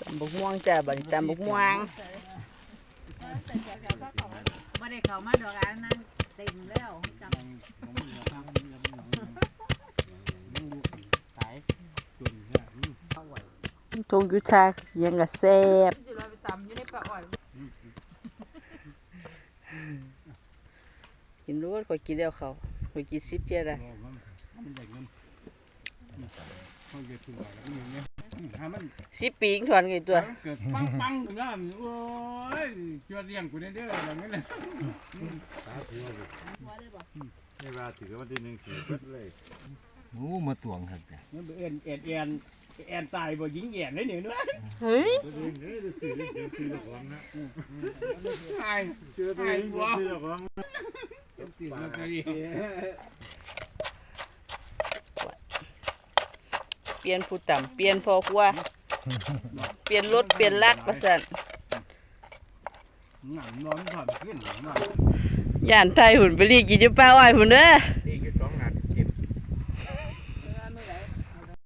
ตำบักม่วงจ้าบัดนี้ตำบักม่วงไม่ได้เข้ามาดอกอันนั้นเต็มแล้วจำสายตุ่นเนี่ยอืมเข้าไหวทงยุทธายังกะแซ่บอยู่เราไปตำอยู่ในปลาอ้อยกินรู้ว่าข่อยกินแล้วเขาข่อยกินสิบเจ็ดอะ โอ้มันมันใหญ่เงินอืมเขาเกิดถึงไหวแล้วมันอย่างเงี้ยอืมถ้ามันสิบปีอีกถอนไงตัวเกิดปังปังๆขึ้นมาโอ้ยจวดเลี้ยงกูได้เด้ออะไรเงี้ยเลยสาธุไม่ว่าถือวันที่หนึ่งถือเบิดเลยโอ้มาตวงครับมันเอ็นเอ็นเอ็นเอ็นตายบ่ยิงแย่เลยเนี่ยเนาะเฮ้ย ตัวเองเด้อถือเดี๋ยวถือเจ้าของนะตาย เชื่อตัวเองถือเจ้าของติดลอตเตอรี่ เปลี่ยนผู้ต่ำเปลี่ยนพอครัวเปลี่ยนรถเปลี่ยนลักประสันหนังนอนผ่อนขึ้นหลังมาย่านไทยหุ่นไปรีกินอยู่ป้าอ้อยหุ่นเด้อ